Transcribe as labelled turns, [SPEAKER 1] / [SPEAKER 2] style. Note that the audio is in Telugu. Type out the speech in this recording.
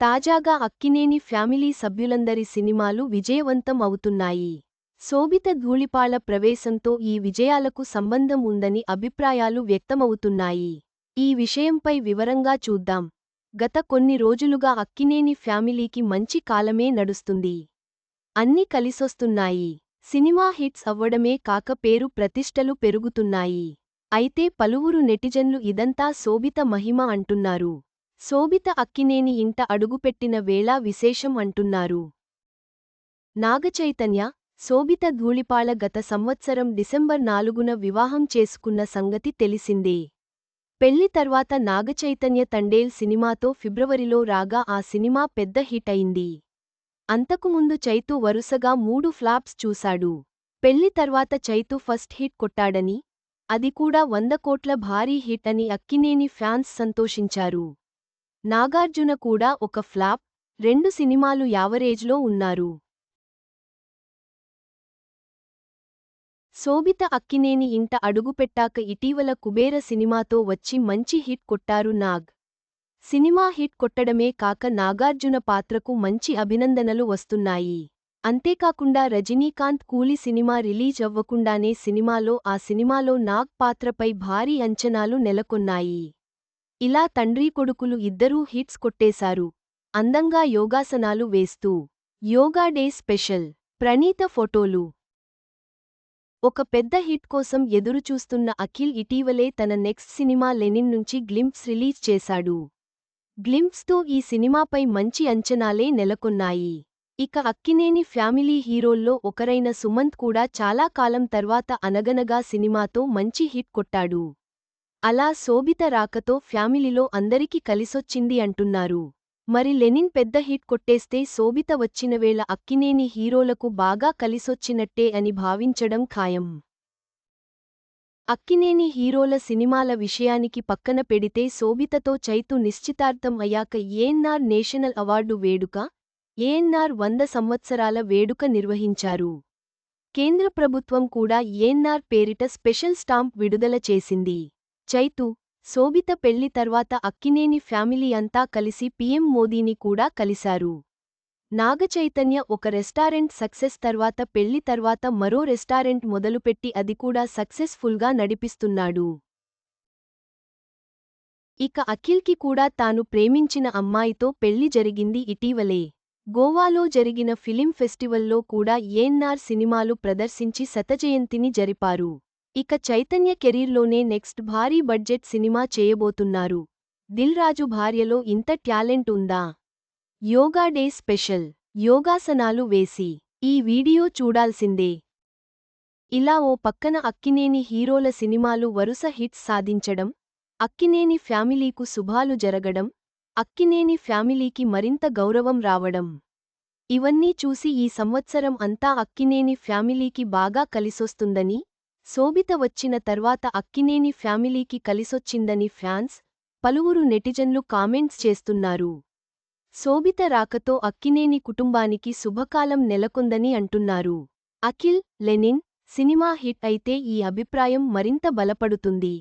[SPEAKER 1] తాజాగా అక్కినేని ఫ్యామిలీ సభ్యులందరి సినిమాలు విజయవంతం అవుతున్నాయి. శోభిత ధూళిపాళ ప్రవేశంతో ఈ విజయాలకు సంబంధం ఉందని అభిప్రాయాలు వ్యక్తమవుతున్నాయి. ఈ విషయంపై వివరంగా చూద్దాం. గత కొన్ని రోజులుగా అక్కినేని ఫ్యామిలీకి మంచి కాలమే నడుస్తుంది. అన్ని కలిసొస్తున్నాయి. సినిమా హిట్స్ అవ్వడమే కాక పేరు ప్రతిష్టలు పెరుగుతున్నాయి. అయితే పలువురు నెటిజన్లు ఇదంతా శోభిత మహిమ అంటున్నారు. శోభిత అక్కినేని ఇంట అడుగుపెట్టిన వేళ విశేషం అంటున్నారు. నాగచైతన్య శోభిత ధూళిపాళ గత సంవత్సరం డిసెంబర్ నాలుగున వివాహం చేసుకున్న సంగతి తెలిసిందే. పెళ్ళి తర్వాత నాగచైతన్య తండేల్ సినిమాతో ఫిబ్రవరిలో రాగా ఆ సినిమా పెద్ద హిట్ అయింది. అంతకుముందు చైతు వరుసగా మూడు ఫ్లాప్స్ చూశాడు. పెళ్ళి తర్వాత చైతు ఫస్ట్ హిట్ కొట్టాడని అది కూడా వంద కోట్ల భారీ హిట్ అని అక్కినేని ఫ్యాన్స్ సంతోషించారు. నాగార్జున కూడా ఒక ఫ్లాప్ రెండు సినిమాలు యావరేజ్లో ఉన్నారు. శోభిత అక్కినేని ఇంట అడుగుపెట్టాక ఇటీవల కుబేర సినిమాతో వచ్చి మంచి హిట్ కొట్టారు నాగ్. సినిమా హిట్ కొట్టడమే కాక నాగార్జున పాత్రకు మంచి అభినందనలు వస్తున్నాయి. అంతేకాకుండా రజనీకాంత్ కూలి సినిమా రిలీజ్ అవ్వకుండానే సినిమాలో ఆ సినిమాలో నాగ్ పాత్రపై భారీ అంచనాలు నెలకొన్నాయి. ఇలా తండ్రీ కొడుకులు ఇద్దరూ హిట్స్ కొట్టేశారు. అందంగా యోగాసనాలు వేస్తూ. Yoga day special. ప్రణీత ఫోటోలు. ఒక పెద్ద హిట్ కోసం ఎదురుచూస్తున్న అఖిల్ ఇటీవలే తన నెక్స్ట్ సినిమా లెనిన్ నుంచి గ్లింప్స్ రిలీజ్ చేశాడు. గ్లింప్స్తో ఈ సినిమాపై మంచి అంచనాలే నెలకొన్నాయి. ఇక అక్కినేని ఫ్యామిలీ హీరోల్లో ఒకరైన సుమంత్ కూడా చాలా కాలం తర్వాత అనగనగా సినిమాతో మంచి హిట్ కొట్టాడు. అలా శోభిత రాకతో ఫ్యామిలీలో అందరికీ కలిసొచ్చింది అంటున్నారు. మరి లెనిన్ పెద్ద హిట్ కొట్టేస్తే శోభిత వచ్చినవేళ అక్కినేని హీరోలకు బాగా కలిసొచ్చినట్టే అని భావించడం ఖాయం. అక్కినేని హీరోల సినిమాల విషయానికి పక్కన పెడితే శోభితతో చైతు నిశ్చితార్థం అయ్యాక ఏఎన్ఆర్ నేషనల్ అవార్డు వేడుక ఏఎన్ఆర్ వంద సంవత్సరాల వేడుక నిర్వహించారు. కేంద్ర ప్రభుత్వం కూడా ఏఎన్ఆర్ పేరిట స్పెషల్ స్టాంప్ విడుదల చేసింది. చైతు శోభిత పెళ్ళి తర్వాత అక్కినేని ఫ్యామిలీ అంతా కలిసి పీఎం మోదీని కూడా కలిశారు. నాగచైతన్య ఒక రెస్టారెంట్ సక్సెస్ తర్వాత పెళ్ళి తర్వాత మరో రెస్టారెంట్ మొదలుపెట్టి అది కూడా సక్సెస్ఫుల్గా నడిపిస్తున్నాడు. ఇక అఖిల్కి కూడా తాను ప్రేమించిన అమ్మాయితో పెళ్ళి జరిగింది ఇటీవలే. గోవాలో జరిగిన ఫిలిం ఫెస్టివల్లో కూడా ఏఎన్ఆర్ సినిమాలు ప్రదర్శించి శతజయంతిని జరిపారు. ఇక చైతన్య కెరీర్లోనే నెక్స్ట్ భారీ బడ్జెట్ సినిమా చేయబోతున్నారు. దిల్ రాజు భార్యలో ఇంత టాలెంట్ ఉందా? Yoga day special. యోగాసనాలు వేసి. ఈ వీడియో చూడాల్సిందే. ఇలా ఓ పక్కన అక్కినేని హీరోల సినిమాలు వరుస హిట్స్ సాధించడం అక్కినేని ఫ్యామిలీకు శుభాలు జరగడం అక్కినేని ఫ్యామిలీకి మరింత గౌరవం రావడం. ఇవన్నీ చూసి ఈ సంవత్సరం అంతా అక్కినేని ఫ్యామిలీకి బాగా కలిసొస్తుందని శోభిత వచ్చిన తర్వాత అక్కినేని ఫ్యామిలీకి కలిసొచ్చిందని ఫ్యాన్స్ పలువురు నెటిజన్లు కామెంట్స్ చేస్తున్నారు. శోభిత రాకతో అక్కినేని కుటుంబానికి శుభకాలం నెలకొందని అంటున్నారు. అఖిల్ లెనిన్ సినిమా హిట్ అయితే ఈ అభిప్రాయం మరింత బలపడుతుంది.